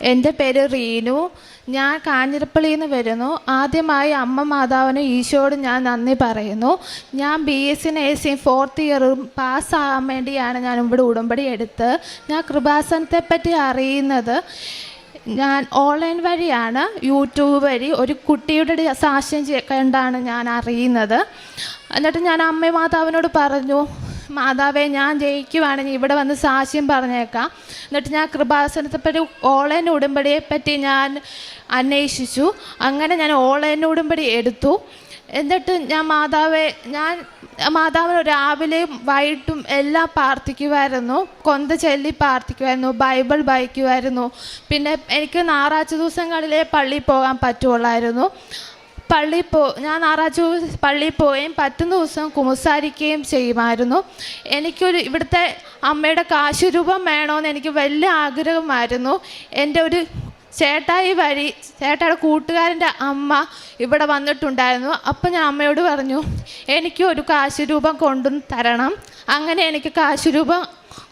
എന്റെ പേര് റീനു. ഞാൻ കാഞ്ഞിരപ്പള്ളിയിൽ നിന്ന് വരുന്നു. ആദ്യമായി അമ്മ മാതാവിന് ഈശോയോട് ഞാൻ നന്ദി പറയുന്നു. ഞാൻ ബി എസ് നേഴ്സിംഗ് ഫോർത്ത് ഇയറും പാസ്സാകാൻ വേണ്ടിയാണ് ഞാൻ ഇവിടെ ഉടമ്പടി എടുത്ത്. ഞാൻ കൃപാസനത്തെ പറ്റി അറിയുന്നത് ഞാൻ ഓൺലൈൻ വഴിയാണ് യൂട്യൂബ് വഴി. ഒരു കുട്ടിയുടെ സാക്ഷ്യം കണ്ടാണ് ഞാൻ അറിയുന്നത്. എന്നിട്ട് ഞാൻ അമ്മ മാതാവിനോട് പറഞ്ഞു മാതാവേ ഞാൻ ജയിക്കുവാണെങ്കിൽ ഇവിടെ വന്ന് സാക്ഷ്യം പറഞ്ഞേക്കാം. എന്നിട്ട് ഞാൻ കൃപാസനത്തെപ്പറ്റി ഓൺലൈൻ ഉടമ്പടിയെ പറ്റി ഞാൻ അന്വേഷിച്ചു. അങ്ങനെ ഞാൻ ഓൺലൈൻ ഉടമ്പടി എടുത്തു. എന്നിട്ട് ഞാൻ മാതാവെ ഞാൻ മാതാവിന് രാവിലെയും വൈകിട്ടും എല്ലാം പ്രാർത്ഥിക്കുമായിരുന്നു കൊന്ത ചൊല്ലി പ്രാർത്ഥിക്കുമായിരുന്നു ബൈബിൾ വായിക്കുമായിരുന്നു പിന്നെ എനിക്ക് ഞായറാഴ്ച ദിവസങ്ങളിലേ പള്ളിയിൽ പോകാൻ പറ്റുള്ളായിരുന്നു. പള്ളിയിൽ പോ ഞാൻ ഞായറാഴ്ച പള്ളിയിൽ പോവുകയും പറ്റുന്ന ദിവസം കുമ്പസാരിക്കുകയും ചെയ്യുമായിരുന്നു. എനിക്കൊരു ഇവിടുത്തെ അമ്മയുടെ കാശുരൂപം വേണമെന്ന് എനിക്ക് വലിയ ആഗ്രഹമായിരുന്നു. എന്റെ ഒരു ചേട്ടായി വഴി ചേട്ടായുടെ കൂട്ടുകാരന്റെ അമ്മ ഇവിടെ വന്നിട്ടുണ്ടായിരുന്നു. അപ്പം ഞാൻ അമ്മയോട് പറഞ്ഞു എനിക്ക് ഒരു കാശുരൂപം കൊണ്ടു തരണം. അങ്ങനെ എനിക്ക് കാശുരൂപം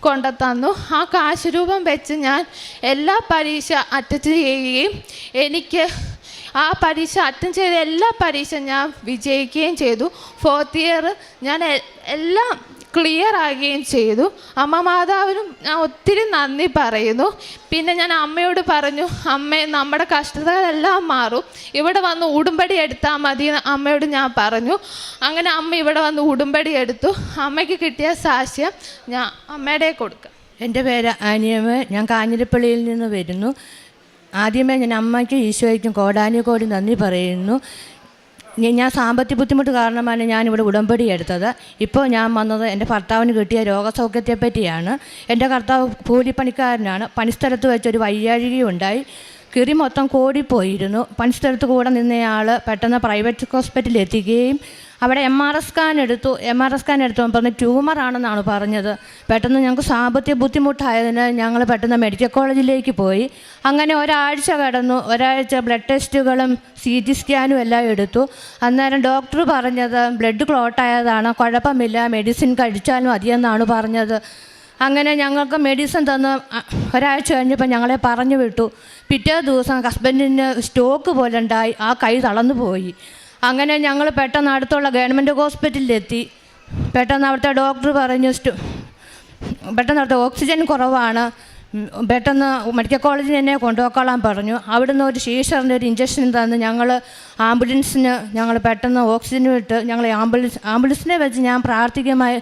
കൊണ്ടു തന്നു ആ കാശുരൂപം വെച്ച് ഞാൻ എല്ലാ പരീക്ഷ അറ്റൻഡ് ചെയ്യുകയും എനിക്ക് ആ പരീക്ഷ അറ്റൻഡ് ചെയ്ത എല്ലാ പരീക്ഷ ഞാൻ വിജയിക്കുകയും ചെയ്തു. ഫോർത്ത് ഇയർ ഞാൻ എല്ലാം ക്ലിയർ ആകുകയും ചെയ്തു. അമ്മ മാതാവിനും ഞാൻ ഒത്തിരി നന്ദി പറയുന്നു. പിന്നെ ഞാൻ അമ്മയോട് പറഞ്ഞു അമ്മ നമ്മുടെ കഷ്ടതകളെല്ലാം മാറും. ഇവിടെ വന്ന് ഉടുമ്പടി എടുത്താൽ മതി അമ്മയോട് ഞാൻ പറഞ്ഞു. അങ്ങനെ അമ്മ ഇവിടെ വന്ന് ഉടുമ്പടി എടുത്തു. അമ്മയ്ക്ക് കിട്ടിയ സാക്ഷ്യം ഞാൻ അമ്മയുടെ കൊടുക്കാം. എന്റെ പേര് ആനിയമ്മ ഞാൻ കാഞ്ഞിരപ്പള്ളിയിൽ നിന്ന് വരുന്നു. ആദ്യമേ ഞാൻ അമ്മയ്ക്കും ഈശോയ്ക്കും കോടാനു കോടി നന്ദി പറയുന്നു. ഞാൻ സാമ്പത്തിക ബുദ്ധിമുട്ട് കാരണമാണ് ഞാനിവിടെ ഉടമ്പടി എടുത്തത്. ഇപ്പോൾ ഞാൻ വന്നത് എന്റെ ഭർത്താവിന് കിട്ടിയ രോഗസൗഖ്യത്തെപ്പറ്റിയാണ് എന്റെ ഭർത്താവ് കൂലിപ്പണിക്കാരനാണ്. പണിസ്ഥലത്ത് വെച്ചൊരു വയ്യാഴികയുണ്ടായി കിറി മൊത്തം കോടിപ്പോയിരുന്നു. പണിസ്ഥലത്ത് കൂടെ നിന്നയാൾ പെട്ടെന്ന് പ്രൈവറ്റ് ഹോസ്പിറ്റലിൽ എത്തിക്കുകയും അവിടെ എം ആർ എസ് സ്കാൻ എടുത്തു. എം ആർ എസ് സ്കാൻ എടുത്തപ്പോൾ പറഞ്ഞ് ട്യൂമറാണെന്നാണ് പറഞ്ഞത്. പെട്ടെന്ന് ഞങ്ങൾക്ക് സാമ്പത്തിക ബുദ്ധിമുട്ടായതിന് ഞങ്ങൾ പെട്ടെന്ന് മെഡിക്കൽ കോളേജിലേക്ക് പോയി. അങ്ങനെ ഒരാഴ്ച കടന്നു. ഒരാഴ്ച ബ്ലഡ് ടെസ്റ്റുകളും സി ടി സ്കാനും എല്ലാം എടുത്തു. അന്നേരം ഡോക്ടർ പറഞ്ഞത് ബ്ലഡ് ക്ലോട്ടായതാണ് കുഴപ്പമില്ല. മെഡിസിൻ കഴിച്ചാൽ മതിയെന്നാണ് പറഞ്ഞത്. അങ്ങനെ ഞങ്ങൾക്ക് മെഡിസിൻ തന്ന് ഒരാഴ്ച കഴിഞ്ഞപ്പോൾ ഞങ്ങളെ പറഞ്ഞു വിട്ടു. പിറ്റേ ദിവസം ഹസ്ബൻഡിന് സ്റ്റോക്ക് പോലെ ഉണ്ടായി. ആ കൈ തളർന്നു പോയി. അങ്ങനെ ഞങ്ങൾ പെട്ടെന്ന് അടുത്തുള്ള ഗവൺമെന്റ് ഹോസ്പിറ്റലിലെത്തി. പെട്ടെന്ന് അവിടുത്തെ ഡോക്ടർ പറഞ്ഞു പെട്ടെന്ന് അവിടുത്തെ ഓക്സിജൻ കുറവാണ്. പെട്ടെന്ന് മെഡിക്കൽ കോളേജിൽ എന്നെ കൊണ്ടുപോയിക്കോളാൻ പറഞ്ഞു. അവിടുന്ന് ഒരു ഷീഷറിന്റെ ഒരു ഇഞ്ചക്ഷൻ തന്ന് ഞങ്ങൾ ആംബുലൻസിന് ഞങ്ങൾ പെട്ടെന്ന് ഓക്സിജൻ വിട്ട് ഞങ്ങൾ ആംബുലൻസ് ആംബുലൻസിനെ വെച്ച് ഞാൻ പ്രാർത്ഥികമായി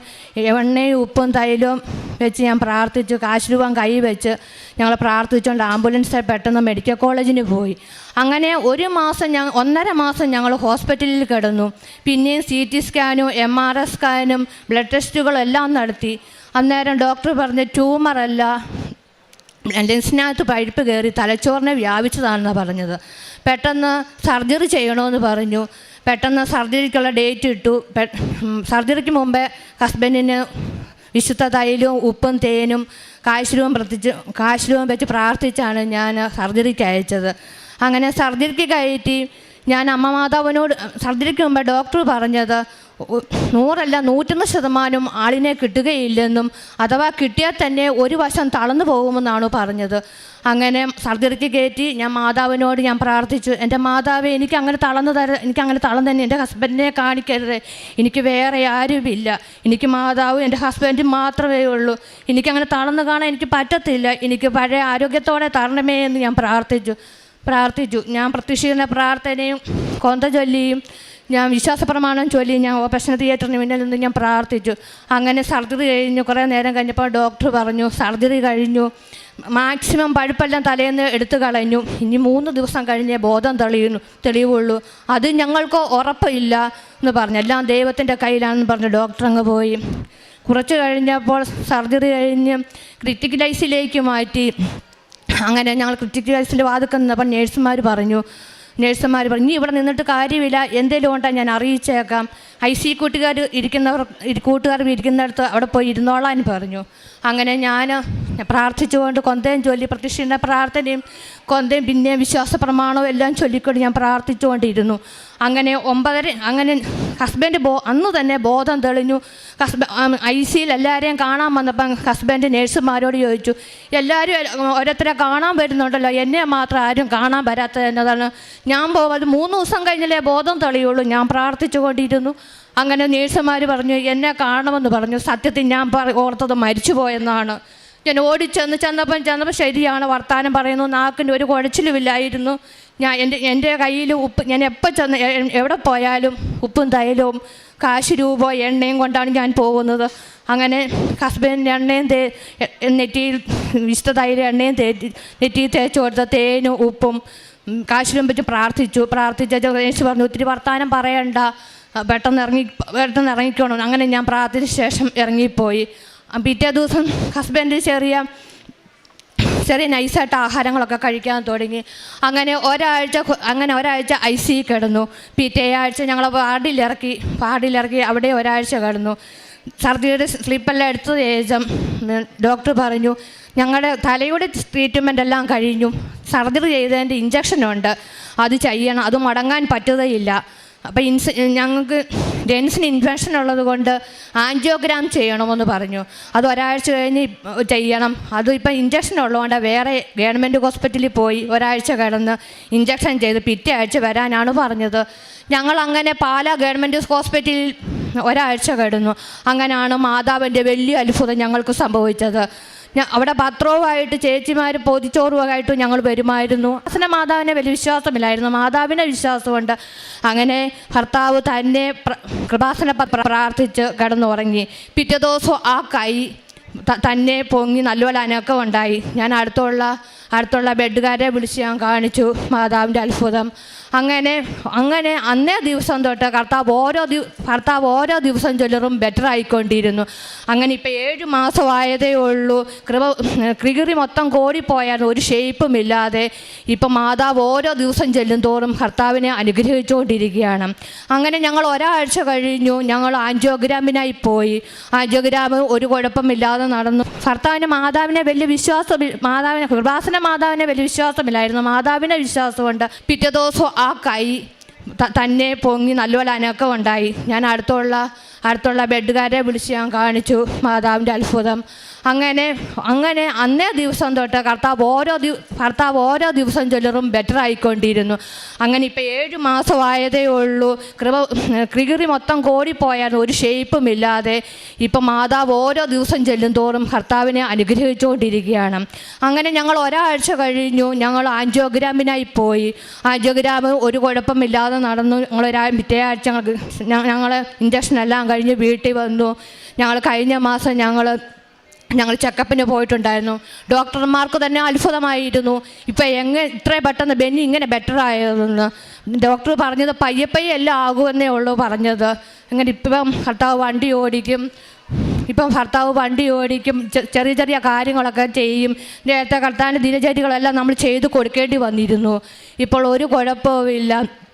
എണ്ണയും ഉപ്പും തൈലവും വെച്ച് ഞാൻ പ്രാർത്ഥിച്ചു കാശ് രൂപം കൈ വെച്ച് ഞങ്ങൾ പ്രാർത്ഥിച്ചുകൊണ്ട് ആംബുലൻസിൽ പെട്ടെന്ന് മെഡിക്കൽ കോളേജിന് പോയി. അങ്ങനെ ഒരു മാസം ഞങ്ങൾ ഒന്നര മാസം ഞങ്ങൾ ഹോസ്പിറ്റലിൽ കിടന്നു. പിന്നെയും സി ടി സ്കാനും എം ആർ എസ് സ്കാനും ബ്ലഡ് ടെസ്റ്റുകളെല്ലാം നടത്തി. അന്നേരം ഡോക്ടർ പറഞ്ഞ് ട്യൂമറല്ല ലെൻസിനകത്ത് പഴുപ്പ് കയറി തലച്ചോറിനെ വ്യാപിച്ചതാണെന്നാണ് പറഞ്ഞത്. പെട്ടെന്ന് സർജറി ചെയ്യണമെന്ന് പറഞ്ഞു. പെട്ടെന്ന് സർജറിക്കുള്ള ഡേറ്റ് ഇട്ടു. സർജറിക്ക് മുമ്പേ ഹസ്ബൻഡിന് വിശുദ്ധ തൈലവും ഉപ്പും തേനും കാശ്രൂപം പ്രത്യേകിച്ച് കാശ്രൂപം വെച്ച് പ്രാർത്ഥിച്ചാണ് ഞാൻ സർജറിക്ക് അയച്ചത്. അങ്ങനെ സർജറിക്ക് കയറ്റി ഞാൻ അമ്മ മാതാവിനോട് സർജറിക്ക് മുമ്പ് ഡോക്ടർ പറഞ്ഞത് നൂറല്ല നൂറ്റൊന്ന് ശതമാനം ആളിനെ കിട്ടുകയില്ലെന്നും അഥവാ കിട്ടിയാൽ തന്നെ ഒരു വശം തളർന്നു പോകുമെന്നാണ് പറഞ്ഞത്. അങ്ങനെ സർജറിക്ക് കയറ്റി ഞാൻ മാതാവിനോട് ഞാൻ പ്രാർത്ഥിച്ചു. എന്റെ മാതാവ് എനിക്ക് അങ്ങനെ തളർന്നു തര എനിക്ക് അങ്ങനെ തളർന്നു തന്നെ എന്റെ ഹസ്ബൻഡിനെ കാണിക്കരുത്. എനിക്ക് വേറെ ആരുമില്ല. എനിക്ക് മാതാവും എന്റെ ഹസ്ബൻഡും മാത്രമേ ഉള്ളൂ. എനിക്കങ്ങനെ തളർന്നു കാണാൻ എനിക്ക് പറ്റത്തില്ല. എനിക്ക് പഴയ ആരോഗ്യത്തോടെ തരണമേ എന്ന് ഞാൻ പ്രാർത്ഥിച്ചു. പ്രാർത്ഥിച്ചു. ഞാൻ പ്രത്യക്ഷീകരണ പ്രാർത്ഥനയും കൊന്ത ചൊല്ലിയും ഞാൻ വിശ്വാസപ്രമാണം ചൊല്ലി ഞാൻ ഓപ്പറേഷൻ തിയേറ്ററിന് മുന്നിൽ നിന്ന് ഞാൻ പ്രാർത്ഥിച്ചു. അങ്ങനെ സർജറി കഴിഞ്ഞു കുറേ നേരം കഴിഞ്ഞപ്പോൾ ഡോക്ടർ പറഞ്ഞു സർജറി കഴിഞ്ഞു. മാക്സിമം പഴുപ്പെല്ലാം തലേന്ന് എടുത്തു കളഞ്ഞു. ഇനി മൂന്ന് ദിവസം കഴിഞ്ഞേ ബോധം തെളിയുന്നു തെളിവുള്ളൂ. അത് ഞങ്ങൾക്ക് ഉറപ്പില്ല എന്ന് പറഞ്ഞു. എല്ലാം ദൈവത്തിന്റെ കയ്യിലാണെന്ന് പറഞ്ഞു ഡോക്ടർ അങ്ങ് പോയി. കുറച്ച് കഴിഞ്ഞപ്പോൾ സർജറി കഴിഞ്ഞ് ക്രിറ്റിക്കലൈസിലേക്ക് മാറ്റി. അങ്ങനെ ഞങ്ങൾ ക്രിറ്റിക്കലൈസിന്റെ വാതുക്കം നിന്നപ്പോൾ നേഴ്സുമാർ പറഞ്ഞു നേഴ്സുമാർ പറഞ്ഞു ഇനി ഇവിടെ നിന്നിട്ട് കാര്യമില്ല എന്തെങ്കിലും ഉണ്ടാ? ഞാൻ അറിയിച്ചേക്കാം. ഐ സി കൂട്ടുകാർ ഇരിക്കുന്നവർ കൂട്ടുകാർ ഇരിക്കുന്നിടത്ത് അവിടെ പോയി ഇരുന്നോളാൻ പറഞ്ഞു. അങ്ങനെ ഞാൻ പ്രാർത്ഥിച്ചുകൊണ്ട് കൊന്തയും ചൊല്ലി പ്രത്യക്ഷയുടെ പ്രാർത്ഥനയും കൊന്തയും പിന്നെ വിശ്വാസ പ്രമാണവും എല്ലാം ചൊല്ലിക്കൊണ്ട് ഞാൻ പ്രാർത്ഥിച്ചുകൊണ്ടിരുന്നു. അങ്ങനെ ഒമ്പതര അങ്ങനെ ഹസ്ബൻഡ് ബോ അന്ന് തന്നെ ബോധം തെളിഞ്ഞു. ഹസ്ബ ഐ സിയിൽ എല്ലാവരെയും കാണാൻ വന്നപ്പം ഹസ്ബൻഡ് നേഴ്സുമാരോട് ചോദിച്ചു എല്ലാവരും ഓരോരുത്തരെ കാണാൻ വരുന്നുണ്ടല്ലോ എന്നെ മാത്രം ആരും കാണാൻ വരാത്തത് എന്നതാണ്. ഞാൻ പോകാതെ മൂന്ന് ദിവസം കഴിഞ്ഞല്ലേ ബോധം തെളിയുള്ളൂ. ഞാൻ പ്രാർത്ഥിച്ചുകൊണ്ടിരുന്നു. അങ്ങനെ നേഴ്സുമാർ പറഞ്ഞു എന്നെ കാണുമെന്ന് പറഞ്ഞു. സത്യത്തിൽ ഞാൻ പറ ഓർത്തത് മരിച്ചുപോയെന്നാണ്. ഞാൻ ഓടിച്ചെന്ന് ചെന്നപ്പം ചെന്നപ്പോൾ ശരിയാണ് വർത്താനം പറയുന്നു. നാക്കിന്റെ ഒരു കുഴച്ചിലുമില്ലായിരുന്നു. ഞാൻ എന്റെ എന്റെ കയ്യിൽ ഉപ്പ് ഞാൻ എപ്പോൾ ചെന്ന് എവിടെ പോയാലും ഉപ്പും തൈലവും കാശ് രൂപ എണ്ണയും കൊണ്ടാണ് ഞാൻ പോകുന്നത്. അങ്ങനെ ഹസ്ബൻഡിന്റെ എണ്ണയും തേ നെറ്റിയിൽ വിശുദ്ധ തൈര എണ്ണയും തേറ്റി നെറ്റിയിൽ തേച്ച് കൊടുത്ത തേനും ഉപ്പും കാശിലും പറ്റി പ്രാർത്ഥിച്ചു. പ്രാർത്ഥിച്ച യേശു പറഞ്ഞു ഒത്തിരി വർത്താനം പറയണ്ട. പെട്ടെന്ന് ഇറങ്ങി പെട്ടെന്ന് ഇറങ്ങിക്കോണം. അങ്ങനെ ഞാൻ പ്രാർത്ഥിച്ച ശേഷം ഇറങ്ങിപ്പോയി. പിറ്റേ ദിവസം ഹസ്ബൻഡ് ചെറിയ ചെറിയ നൈസായിട്ട് ആഹാരങ്ങളൊക്കെ കഴിക്കാൻ തുടങ്ങി. അങ്ങനെ ഒരാഴ്ച അങ്ങനെ ഒരാഴ്ച ഐ സി കിടന്നു. പിറ്റേ ആഴ്ച ഞങ്ങൾ വാർഡിലിറക്കി വാർഡിലിറക്കി അവിടെ ഒരാഴ്ച കിടന്നു. സർജറിയുടെ സ്ലിപ്പെല്ലാം എടുത്ത ശേഷം ഡോക്ടർ പറഞ്ഞു ഞങ്ങളുടെ തലയുടെ ട്രീറ്റ്മെന്റ് എല്ലാം കഴിഞ്ഞു. സർജറി ചെയ്തതിന്റെ ഇഞ്ചക്ഷനുണ്ട് അത് ചെയ്യണം. അത് മടങ്ങാൻ പറ്റുകയില്ല. അപ്പോൾ ഇൻസ് ഞങ്ങൾക്ക് ജെൻസിന് ഇൻഫെക്ഷൻ ഉള്ളത് കൊണ്ട് ആൻജിയോഗ്രാം ചെയ്യണമെന്ന് പറഞ്ഞു. അത് ഒരാഴ്ച കഴിഞ്ഞ് ചെയ്യണം. അത് ഇപ്പം ഇഞ്ചക്ഷൻ ഉള്ളതുകൊണ്ട് വേറെ ഗവൺമെന്റ് ഹോസ്പിറ്റലിൽ പോയി ഒരാഴ്ച കിടന്ന് ഇഞ്ചക്ഷൻ ചെയ്ത് പിറ്റേ ആഴ്ച വരാനാണ് പറഞ്ഞത്. ഞങ്ങൾ അങ്ങനെ പാല ഗവൺമെന്റ് ഹോസ്പിറ്റലിൽ ഒരാഴ്ച കിടന്നു. അങ്ങനെയാണ് മാതാവിന്റെ വലിയ അത്ഭുതം ഞങ്ങൾക്ക് സംഭവിച്ചത്. ഞാൻ അവിടെ പത്രവുമായിട്ട് ചേച്ചിമാർ പൊതിച്ചോറുമായിട്ട് ഞങ്ങൾ വരുമായിരുന്നു. അച്ഛനെ മാതാവിനെ വലിയ വിശ്വാസമില്ലായിരുന്നു. മാതാവിനെ വിശ്വാസമുണ്ട്. അങ്ങനെ ഭർത്താവ് തന്നെ കൃപാസന പ്രാർത്ഥിച്ച് കിടന്നുറങ്ങി. പിറ്റേ ദിവസം ആ കൈ തന്നെ പൊങ്ങി നല്ലപോലെ അനക്കം ഉണ്ടായി. ഞാൻ അടുത്തുള്ള അടുത്തുള്ള ബെഡുകാരെ വിളിച്ച് ഞാൻ കാണിച്ചു. മാതാവിന്റെ അത്ഭുതം. അങ്ങനെ അങ്ങനെ അന്നേ ദിവസം തൊട്ട് കർത്താവ് ഓരോ ദിവ ഭർത്താവ് ഓരോ ദിവസം ചൊല്ലറും ബെറ്റർ ആയിക്കൊണ്ടിരുന്നു. അങ്ങനെ ഇപ്പം ഏഴ് മാസമായതേ ഉള്ളൂ. കൃപ ക്രികിറി മൊത്തം കോടിപ്പോയാൽ ഒരു ഷേപ്പും ഇല്ലാതെ ഇപ്പം മാതാവ് ഓരോ ദിവസം ചെല്ലും തോറും കർത്താവിനെ അനുഗ്രഹിച്ചുകൊണ്ടിരിക്കുകയാണ്. അങ്ങനെ ഞങ്ങൾ ഒരാഴ്ച കഴിഞ്ഞു. ഞങ്ങൾ ആൻജിയോഗ്രാമിനായി പോയി. ആൻജിയോഗ്രാം ഒരു കുഴപ്പമില്ലാതെ നടന്നു. ഭർത്താവിന് മാതാവിനെ വലിയ വിശ്വാസം മാതാവിനെ കൃപാസന മാതാവിനെ വലിയ വിശ്വാസമില്ലായിരുന്നു. മാതാവിനെ വിശ്വാസമുണ്ട്. പിറ്റേ ദിവസം കൈ തന്നെ പൊങ്ങി നല്ലപോലെ അനക്കം ഉണ്ടായി. ഞാൻ അടുത്തുള്ള അടുത്തുള്ള ബെഡുകാരെ വിളിച്ച് ഞാൻ കാണിച്ചു. മാതാവിന്റെ അത്ഭുതം. അങ്ങനെ അങ്ങനെ അന്നേ ദിവസം തൊട്ട് കർത്താവ് ഓരോ ദിവ കർത്താവ് ഓരോ ദിവസം ചിലറും ബെറ്റർ ആയിക്കൊണ്ടിരുന്നു. അങ്ങനെ ഇപ്പം ഏഴ് മാസമായതേ ഉള്ളൂ. കൃപ ക്രികിറി മൊത്തം കോടിപ്പോയാൽ ഒരു ഷേപ്പും ഇല്ലാതെ ഇപ്പം മാതാവ് ഓരോ ദിവസം ചെല്ലും തോറും കർത്താവിനെ അനുഗ്രഹിച്ചുകൊണ്ടിരിക്കുകയാണ്. അങ്ങനെ ഞങ്ങൾ ഒരാഴ്ച കഴിഞ്ഞു. ഞങ്ങൾ ആൻജിയോഗ്രാമിനായി പോയി. ആൻജിയോഗ്രാം ഒരു കുഴപ്പമില്ലാതെ നടന്നു. ഞങ്ങൾ ഒരാ പിറ്റേ ആഴ്ച ഞങ്ങൾ ഇഞ്ചക്ഷൻ എല്ലാം കഴിഞ്ഞ് വീട്ടിൽ വന്നു. ഞങ്ങൾ കഴിഞ്ഞ മാസം ഞങ്ങൾ ഞങ്ങൾ ചെക്കപ്പിന് പോയിട്ടുണ്ടായിരുന്നു. ഡോക്ടർമാർക്ക് തന്നെ അത്ഭുതമായിരുന്നു. ഇപ്പം എങ്ങനെ ഇത്രയും പെട്ടെന്ന് ബെന്നി ഇങ്ങനെ ബെറ്റർ ആയതെന്ന്. ഡോക്ടർ പറഞ്ഞത് പയ്യെ പയ്യെ എല്ലാം ആകുമെന്നേ ഉള്ളൂ പറഞ്ഞത്. അങ്ങനെ ഇപ്പം ഭർത്താവ് വണ്ടി ഓടിക്കും. ഇപ്പം ഭർത്താവ് വണ്ടി ഓടിക്കും. ചെറിയ ചെറിയ കാര്യങ്ങളൊക്കെ ചെയ്യും. നേരത്തെ കർത്താവിന്റെ ദിനചര്യകളെല്ലാം നമ്മൾ ചെയ്ത് കൊടുക്കേണ്ടി വന്നിരുന്നു. ഇപ്പോൾ ഒരു കുഴപ്പവുമില്ല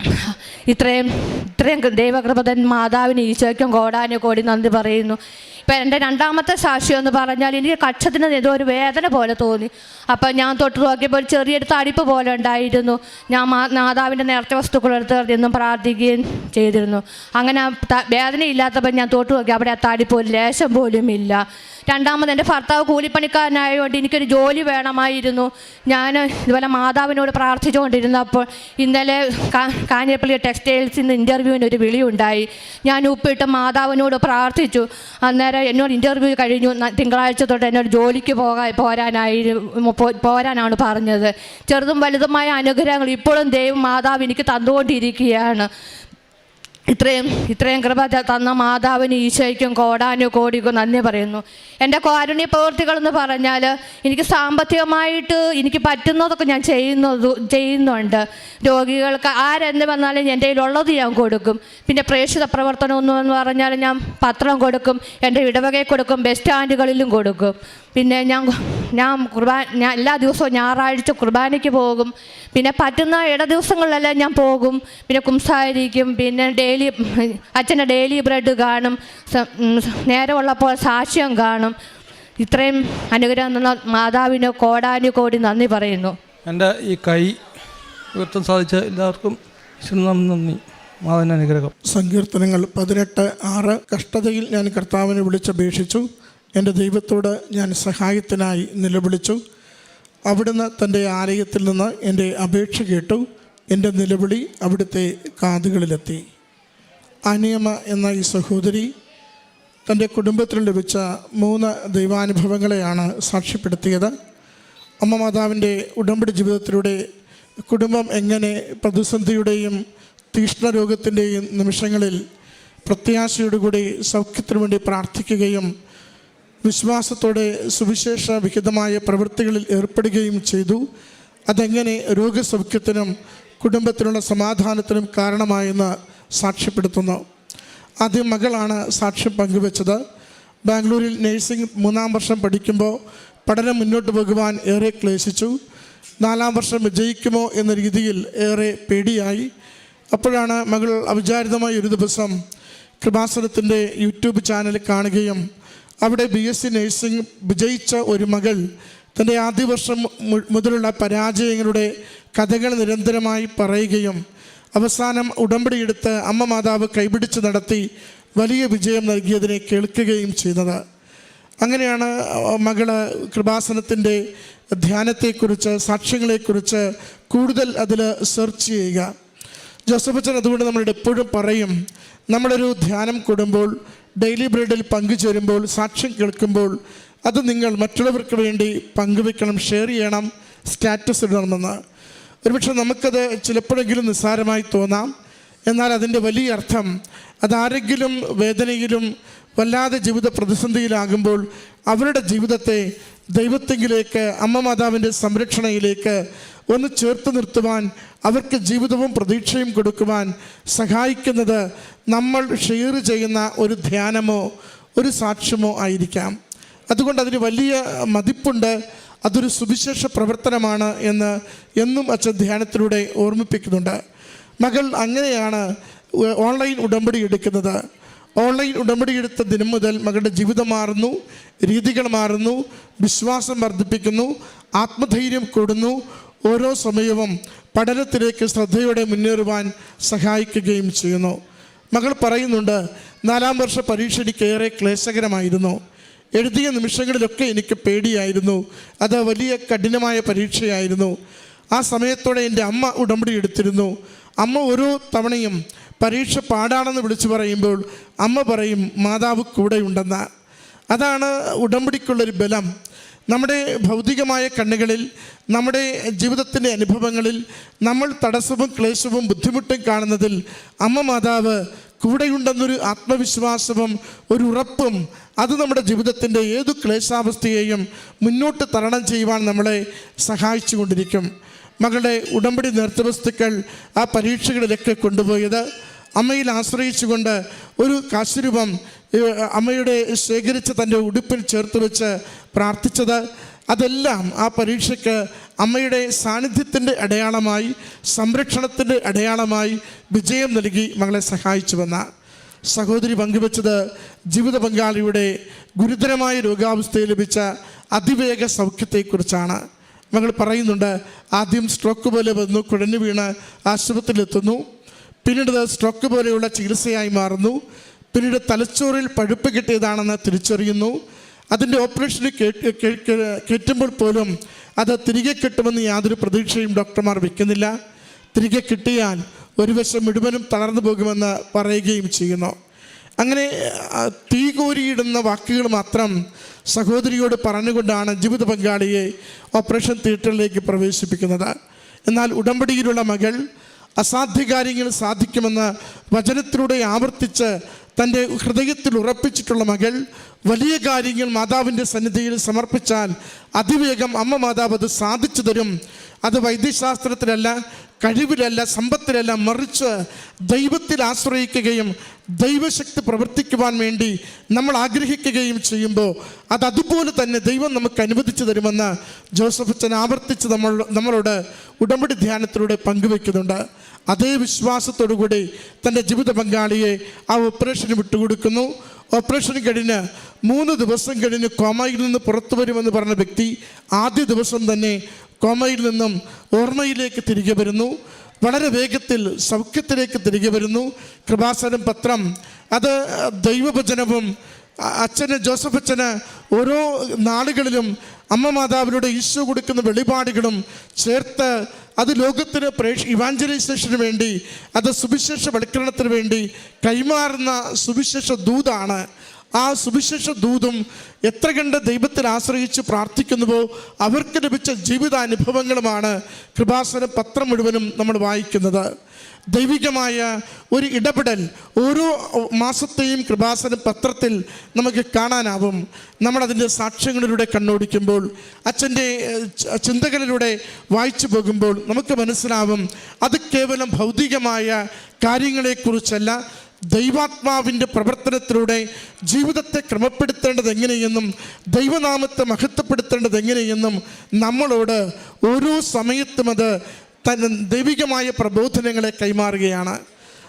ഇത്രയും ഇത്രയും ദൈവകൃപതൻ മാതാവിന് ഈശോയ്ക്കും കോടാനും കോടി നന്ദി പറയുന്നു. ഇപ്പം എന്റെ രണ്ടാമത്തെ സാക്ഷ്യം എന്ന് പറഞ്ഞാൽ എനിക്ക് കക്ഷത്തിന് ഏതോ ഒരു വേദന പോലെ തോന്നി. അപ്പം ഞാൻ തൊട്ട് നോക്കിയപ്പോൾ ഒരു ചെറിയൊരു തടിപ്പ് പോലെ ഉണ്ടായിരുന്നു. ഞാൻ മാതാവിന്റെ നേർച്ച വസ്തുക്കളെടുത്ത് നിന്നും പ്രാർത്ഥിക്കുകയും ചെയ്തിരുന്നു. അങ്ങനെ വേദനയില്ലാത്തപ്പോൾ ഞാൻ തൊട്ട് നോക്കി അവിടെ ആ തടിപ്പ് ഒരു ലേശം പോലും ഇല്ല രണ്ടാമത് എന്റെ ഭർത്താവ് കൂലിപ്പണിക്കാരനായതുകൊണ്ട് എനിക്കൊരു ജോലി വേണമായിരുന്നു. ഞാൻ ഇതുപോലെ മാതാവിനോട് പ്രാർത്ഥിച്ചുകൊണ്ടിരുന്നപ്പോൾ ഇന്നലെ കാഞ്ഞിരപ്പള്ളി ടെക്സ്റ്റൈൽസിൽ നിന്ന് ഇന്റർവ്യൂവിന് ഒരു വിളിയുണ്ടായി ഞാൻ ഉപ്പിട്ട് മാതാവിനോട് പ്രാർത്ഥിച്ചു. അന്നേരം എന്നോട് ഇന്റർവ്യൂ കഴിഞ്ഞു. തിങ്കളാഴ്ച തൊട്ട് എന്നോട് ജോലിക്ക് പോകാൻ പോരാനായി പോരാനാണ് പറഞ്ഞത്. ചെറുതും വലുതുമായ അനുഗ്രഹങ്ങൾ ഇപ്പോഴും ദൈവം മാതാവ് എനിക്ക് തന്നുകൊണ്ടിരിക്കുകയാണ്. ഇത്രയും ഇത്രയും കൃപ തന്ന മാതാവിന് ഈശോയ്ക്കും കോടാനും കോടിക്കും നന്ദി പറയുന്നു. എന്റെ കാരുണ്യ പ്രവൃത്തികൾ എന്ന് പറഞ്ഞാൽ എനിക്ക് സാമ്പത്തികമായിട്ട് എനിക്ക് പറ്റുന്നതൊക്കെ ഞാൻ ചെയ്യുന്നത് ചെയ്യുന്നുണ്ട്. രോഗികൾക്ക് ആരെന്ന് വന്നാലും എന്റെ കയ്യിലുള്ളത് ഞാൻ കൊടുക്കും. പിന്നെ പ്രേക്ഷിത പ്രവർത്തനം എന്ന് പറഞ്ഞാൽ ഞാൻ പത്രം കൊടുക്കും എന്റെ ഇടവകയിൽ കൊടുക്കും ബസ് സ്റ്റാൻഡുകളിലും കൊടുക്കും. പിന്നെ ഞാൻ ഞാൻ കുർബാന ഞാൻ എല്ലാ ദിവസവും ഞായറാഴ്ച കുർബാനയ്ക്ക് പോകും. പിന്നെ പറ്റുന്ന ഇട ദിവസങ്ങളിലെല്ലാം ഞാൻ പോകും. പിന്നെ കുംസാരിക്കും. പിന്നെ ഡെയിലി അച്ഛന്റെ ഡെയിലി ബ്രെഡ് കാണും. നേരെ ഉള്ളപ്പോൾ നേരമുള്ളപ്പോൾ സാക്ഷ്യം കാണും. ഇത്രയും അനുഗ്രഹം തന്ന മാതാവിന് കോടാനു കോടി നന്ദി പറയുന്നു. എന്റെ ഈ കൈ ഉയർത്താൻ സാധിച്ച എല്ലാവർക്കും നന്ദി. മാതാവിന്റെ അനുഗ്രഹം. സങ്കീർത്തനങ്ങൾ പതിനെട്ട് ആറ് കഷ്ടതയിൽ ഞാൻ കർത്താവിനെ വിളിച്ചപേക്ഷിച്ചു. എന്റെ ദൈവത്തോട് ഞാൻ സഹായത്തിനായി നിലവിളിച്ചു. അവിടുന്ന് തന്റെ ആലയത്തിൽ നിന്ന് എന്റെ അപേക്ഷ കേട്ടു. എന്റെ നിലവിളി അവിടുത്തെ കാതുകളിലെത്തി. അനിയമ എന്ന ഈ സഹോദരി തന്റെ കുടുംബത്തിൽ ലഭിച്ച മൂന്ന് ദൈവാനുഭവങ്ങളെയാണ് സാക്ഷ്യപ്പെടുത്തിയത്. അമ്മ മാതാവിന്റെ ഉടമ്പടി ജീവിതത്തിലൂടെ കുടുംബം എങ്ങനെ പ്രതിസന്ധിയുടെയും തീഷ്ണരോഗത്തിന്റെയും നിമിഷങ്ങളിൽ പ്രത്യാശയോടുകൂടി സൗഖ്യത്തിനു വേണ്ടി പ്രാർത്ഥിക്കുകയും വിശ്വാസത്തോടെ സുവിശേഷ വിഹിതമായ പ്രവൃത്തികളിൽ ഏർപ്പെടുകയും ചെയ്തു. അതെങ്ങനെ രോഗസൗഖ്യത്തിനും കുടുംബത്തിനുള്ള സമാധാനത്തിനും കാരണമായെന്ന് സാക്ഷ്യപ്പെടുത്തുന്നു. ആദ്യം മകളാണ് സാക്ഷ്യം പങ്കുവച്ചത്. ബാംഗ്ലൂരിൽ നഴ്സിംഗ് മൂന്നാം വർഷം പഠിക്കുമ്പോൾ പഠനം മുന്നോട്ട് പോകുവാൻ ഏറെ ക്ലേശിച്ചു. നാലാം വർഷം വിജയിക്കുമോ എന്ന രീതിയിൽ ഏറെ പേടിയായി. അപ്പോഴാണ് മകൾ അവിചാരിതമായി ഒരു ദിവസം കൃപാസനത്തിന്റെ യൂട്യൂബ് ചാനൽ കാണുകയും അവിടെ ബി എസ് സി നഴ്സിംഗ് വിജയിച്ച ഒരു മകൾ തന്റെ ആദ്യ വർഷം മുതലുള്ള പരാജയങ്ങളുടെ കഥകൾ നിരന്തരമായി പറയുകയും അവസാനം ഉടമ്പടിയെടുത്ത് അമ്മ മാതാവ് കൈപിടിച്ച് നടത്തി വലിയ വിജയം നൽകിയതിനെ കേൾക്കുകയും ചെയ്യുന്നത് അങ്ങനെയാണ് മകൾ കൃപാസനത്തിന്റെ ധ്യാനത്തെക്കുറിച്ച് സാക്ഷ്യങ്ങളെക്കുറിച്ച് കൂടുതൽ അതിൽ സെർച്ച് ചെയ്യുക. ജോസഫ് അച്ഛൻ അതുകൊണ്ട് നമ്മളോട് എപ്പോഴും പറയും നമ്മളൊരു ധ്യാനം കൂടുമ്പോൾ ഡെയിലി ബ്രെഡിൽ പങ്കുചേരുമ്പോൾ സാക്ഷ്യം കേൾക്കുമ്പോൾ അത് നിങ്ങൾ മറ്റുള്ളവർക്ക് വേണ്ടി പങ്കുവെക്കണം ഷെയർ ചെയ്യണം സ്റ്റാറ്റസ് ഇടണമെന്ന്. ഒരുപക്ഷെ നമുക്കത് ചിലപ്പോഴെങ്കിലും നിസ്സാരമായി തോന്നാം. എന്നാൽ അതിന്റെ വലിയ അർത്ഥം അതാരെങ്കിലും വേദനയിലും വല്ലാതെ ജീവിത പ്രതിസന്ധിയിലാകുമ്പോൾ അവരുടെ ജീവിതത്തെ ദൈവത്തെങ്കിലേക്ക് അമ്മ മാതാവിന്റെ സംരക്ഷണയിലേക്ക് ഒന്ന് ചേർത്ത് നിർത്തുവാൻ അവർക്ക് ജീവിതവും പ്രതീക്ഷയും കൊടുക്കുവാൻ സഹായിക്കുന്നത് നമ്മൾ ഷെയർ ചെയ്യുന്ന ഒരു ധ്യാനമോ ഒരു സാക്ഷ്യമോ ആയിരിക്കാം. അതുകൊണ്ട് അതിന് വലിയ മതിപ്പുണ്ട്. അതൊരു സുവിശേഷ പ്രവർത്തനമാണ് എന്ന് എന്നും അച്ഛൻ ധ്യാനത്തിലൂടെ ഓർമ്മിപ്പിക്കുന്നുണ്ട്. മകൾ അങ്ങനെയാണ് ഓൺലൈൻ ഉടമ്പടി എടുക്കുന്നത്. ഓൺലൈൻ ഉടമ്പടി എടുത്ത ദിനം മുതൽ മകളുടെ ജീവിതം മാറുന്നു രീതികൾ മാറുന്നു വിശ്വാസം വർദ്ധിപ്പിക്കുന്നു ആത്മധൈര്യം കൂടുന്നു ഓരോ സമയവും പഠനത്തിലേക്ക് ശ്രദ്ധയോടെ മുന്നേറുവാൻ സഹായിക്കുകയും ചെയ്യുന്നു. മകൾ പറയുന്നുണ്ട് നാലാം വർഷ പരീക്ഷ എനിക്ക് ഏറെ ക്ലേശകരമായിരുന്നു. എഴുതിയ നിമിഷങ്ങളിലൊക്കെ എനിക്ക് പേടിയായിരുന്നു. അത് വലിയ കഠിനമായ പരീക്ഷയായിരുന്നു. ആ സമയത്തോടെ എന്റെ അമ്മ ഉടമ്പടി എടുത്തിരുന്നു. അമ്മ ഓരോ തവണയും പരീക്ഷ പാടാണെന്ന് വിളിച്ചു പറയുമ്പോൾ അമ്മ പറയും മാതാവ് കൂടെയുണ്ടെന്ന്. അതാണ് ഉടമ്പടിക്കുള്ളൊരു ബലം. നമ്മുടെ ഭൗതികമായ കണ്ണുകളിൽ നമ്മുടെ ജീവിതത്തിന്റെ അനുഭവങ്ങളിൽ നമ്മൾ തടസ്സവും ക്ലേശവും ബുദ്ധിമുട്ടും കാണുന്നതിൽ അമ്മ മാതാവ് കൂടെയുണ്ടെന്നൊരു ആത്മവിശ്വാസവും ഒരു ഉറപ്പും അത് നമ്മുടെ ജീവിതത്തിന്റെ ഏതു ക്ലേശാവസ്ഥയെയും മുന്നോട്ട് തരണം ചെയ്യുവാൻ നമ്മളെ സഹായിച്ചു കൊണ്ടിരിക്കും. മകളുടെ ഉടമ്പടി നേർത്തവസ്തുക്കൾ ആ പരീക്ഷകളിലൊക്കെ കൊണ്ടുപോയത് അമ്മയിൽ ആശ്രയിച്ചുകൊണ്ട് ഒരു കാശുരൂപം അമ്മയുടെ ശേഖരിച്ച തന്റെ ഉടുപ്പിൽ ചേർത്ത് വെച്ച് പ്രാർത്ഥിച്ചത്. അതെല്ലാം ആ പരീക്ഷയ്ക്ക് അമ്മയുടെ സാന്നിധ്യത്തിന്റെ അടയാളമായി സംരക്ഷണത്തിന്റെ അടയാളമായി വിജയം നൽകി മകളെ സഹായിച്ചുവെന്ന സഹോദരി പങ്കുവച്ചത് ജീവിത പങ്കാളിയുടെ ഗുരുതരമായ രോഗാവസ്ഥയിൽ ലഭിച്ച അതിവേഗ സൗഖ്യത്തെക്കുറിച്ചാണ്. മകൾ പറയുന്നുണ്ട് ആദ്യം സ്ട്രോക്ക് പോലെ വന്നു കുഴഞ്ഞു വീണ് ആശുപത്രിയിലെത്തുന്നു. പിന്നീട് സ്ട്രോക്ക് പോലെയുള്ള ചികിത്സയായി മാറുന്നു. പിന്നീട് തലച്ചോറിൽ പഴുപ്പ് കിട്ടിയതാണെന്ന് തിരിച്ചറിയുന്നു. അതിന്റെ ഓപ്പറേഷന് കേ- കേ- കേ- കയറ്റുമ്പോൾ പോലും അത് തിരികെ കിട്ടുമെന്ന് യാതൊരു പ്രതീക്ഷയും ഡോക്ടർമാർ വയ്ക്കുന്നില്ല തിരികെ കിട്ടിയാൽ ഒരു വശം മുഴുവനും തളർന്നു പോകുമെന്ന് പറയുകയും ചെയ്യുന്നു. അങ്ങനെ തീ കോരിയിടുന്ന വാക്കുകൾ മാത്രം സഹോദരിയോട് പറഞ്ഞുകൊണ്ടാണ് ജീവിത പങ്കാളിയെ ഓപ്പറേഷൻ തിയേറ്ററിലേക്ക് പ്രവേശിപ്പിക്കുന്നത്. എന്നാൽ ഉടമ്പടിയിലുള്ള മകൾ അസാധ്യ കാര്യങ്ങൾ സാധിക്കുമെന്ന് വചനത്തിലൂടെ ആവർത്തിച്ച് തന്റെ ഹൃദയത്തിൽ ഉറപ്പിച്ചിട്ടുള്ള മകൾ വലിയ കാര്യങ്ങൾ മാതാവിന്റെ സന്നിധിയിൽ സമർപ്പിച്ചാൽ അതിവേഗം അമ്മ മാതാവ് അത് സാധിച്ചു തരും. അത് വൈദ്യശാസ്ത്രത്തിലല്ല കഴിവിലല്ല സമ്പത്തിലല്ല മറിച്ച് ദൈവത്തിൽ ആശ്രയിക്കുകയും ദൈവശക്തി പ്രവർത്തിക്കുവാൻ വേണ്ടി നമ്മൾ ആഗ്രഹിക്കുകയും ചെയ്യുമ്പോൾ അത് അതുപോലെ തന്നെ ദൈവം നമുക്ക് അനുവദിച്ചു തരുമെന്ന് ജോസഫ് അച്ഛൻ ആവർത്തിച്ച് നമ്മൾ നമ്മളോട് ഉടമ്പടി ധ്യാനത്തിലൂടെ പങ്കുവെക്കുന്നുണ്ട്. അതേ വിശ്വാസത്തോടു കൂടി തന്റെ ജീവിത പങ്കാളിയെ ആ ഓപ്പറേഷന് വിട്ടുകൊടുക്കുന്നു. ഓപ്പറേഷൻ കഴിഞ്ഞ് മൂന്ന് ദിവസം കഴിഞ്ഞ് കോമയിൽ നിന്ന് പുറത്തു വരുമെന്ന് പറഞ്ഞ വ്യക്തി ആദ്യ ദിവസം തന്നെ കോമയിൽ നിന്നും ഓർമ്മയിലേക്ക് തിരികെ വരുന്നു. വളരെ വേഗത്തിൽ സൗഖ്യത്തിലേക്ക് തിരികെ വരുന്നു. കൃപാസനം പത്രം അത് ദൈവവചനവും അ- അച്ഛന് ജോസഫ് അച്ഛന് ഓരോ നാളുകളിലും അമ്മ മാതാവിനോട് ഈശോ കൊടുക്കുന്ന വെളിപാടുകളും ചേർത്ത് അത് ലോകത്തിന് പ്രേക്ഷ ഇവാഞ്ചലൈസേഷന് വേണ്ടി അത് സുവിശേഷ വൽക്കരണത്തിന് വേണ്ടി കൈമാറുന്ന സുവിശേഷ ദൂതാണ് ആ സുവിശേഷ ദൂതും എത്ര കണ്ട് ദൈവത്തിൽ ആശ്രയിച്ച് പ്രാർത്ഥിക്കുന്നുവോ അവർക്ക് ലഭിച്ച ജീവിതാനുഭവങ്ങളുമാണ് കൃപാസന പത്രം മുഴുവനും നമ്മൾ വായിക്കുന്നത്. ദൈവികമായ ഒരു ഇടപെടൽ ഓരോ മാസത്തെയും കൃപാസന പത്രത്തിൽ നമുക്ക് കാണാനാവും. നമ്മളതിന്റെ സാക്ഷ്യങ്ങളിലൂടെ കണ്ണോടിക്കുമ്പോൾ അച്ഛന്റെ ചിന്തകളിലൂടെ വായിച്ചു പോകുമ്പോൾ നമുക്ക് മനസ്സിലാവും അത് കേവലം ഭൗതികമായ കാര്യങ്ങളെക്കുറിച്ചല്ല ദൈവാത്മാവിന്റെ പ്രവർത്തനത്തിലൂടെ ജീവിതത്തെ ക്രമപ്പെടുത്തേണ്ടത് എങ്ങനെയെന്നും ദൈവനാമത്തെ മഹത്വപ്പെടുത്തേണ്ടത് എങ്ങനെയെന്നും നമ്മളോട് ഓരോ സമയത്തും അത് തൻ ദൈവികമായ പ്രബോധനങ്ങളെ കൈമാറുകയാണ്.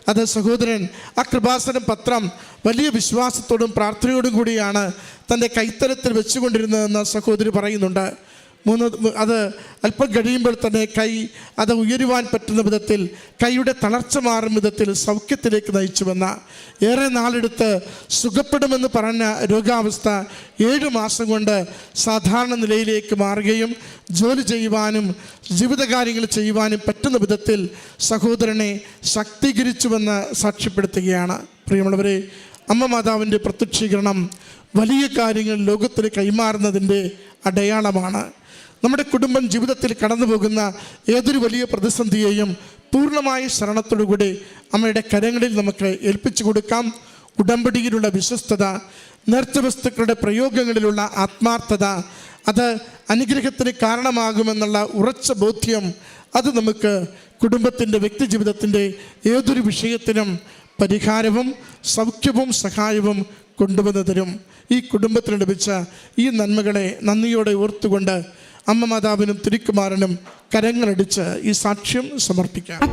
അത് സഹോദരൻ ആ കൃപാസനം പത്രം വലിയ വിശ്വാസത്തോടും പ്രാർത്ഥനയോടും കൂടിയാണ് തന്റെ കൈത്തലത്തിൽ വെച്ചുകൊണ്ടിരുന്നതെന്ന് സഹോദരി പറയുന്നുണ്ട്. മൂന്ന് അത് അല്പം കഴിയുമ്പോൾ തന്നെ കൈ അത് ഉയരുവാൻ പറ്റുന്ന വിധത്തിൽ കൈയുടെ തളർച്ച മാറും വിധത്തിൽ സൗഖ്യത്തിലേക്ക് നയിച്ചുവെന്ന ഏറെ നാളെടുത്ത് സുഖപ്പെടുമെന്ന് പറഞ്ഞ രോഗാവസ്ഥ ഏഴ് മാസം കൊണ്ട് സാധാരണ നിലയിലേക്ക് മാറുകയും ജോലി ചെയ്യുവാനും ജീവിതകാര്യങ്ങൾ ചെയ്യുവാനും പറ്റുന്ന വിധത്തിൽ സഹോദരനെ ശക്തീകരിച്ചുവെന്ന് സാക്ഷ്യപ്പെടുത്തുകയാണ്. പ്രിയമുള്ളവരെ അമ്മ മാതാവിന്റെ പ്രത്യക്ഷീകരണം വലിയ കാര്യങ്ങൾ ലോകത്തിന് കൈമാറുന്നതിന്റെ അടയാളമാണ്. നമ്മുടെ കുടുംബം ജീവിതത്തിൽ കടന്നു പോകുന്ന ഏതൊരു വലിയ പ്രതിസന്ധിയെയും പൂർണമായ ശരണത്തോടുകൂടി അമ്മയുടെ കരങ്ങളിൽ നമുക്ക് ഏൽപ്പിച്ചു കൊടുക്കാം. ഉടമ്പടിയിലുള്ള വിശ്വസ്തത നേർച്ച വസ്തുക്കളുടെ പ്രയോഗങ്ങളിലുള്ള ആത്മാർത്ഥത അത് അനുഗ്രഹത്തിന് കാരണമാകുമെന്നുള്ള ഉറച്ച ബോധ്യം അത് നമുക്ക് കുടുംബത്തിന്റെ വ്യക്തി ജീവിതത്തിന്റെ ഏതൊരു വിഷയത്തിനും പരിഹാരവും സൗഖ്യവും സഹായവും കൊണ്ടുവന്ന് തരും. ഈ കുടുംബത്തിന് ലഭിച്ച ഈ നന്മകളെ നന്ദിയോടെ ഓർത്തുകൊണ്ട് അമ്മ മാതാവിനും തിരുക്കുമാരനും കരങ്ങളടിച്ച് ഈ സാക്ഷ്യം സമർപ്പിക്കാം.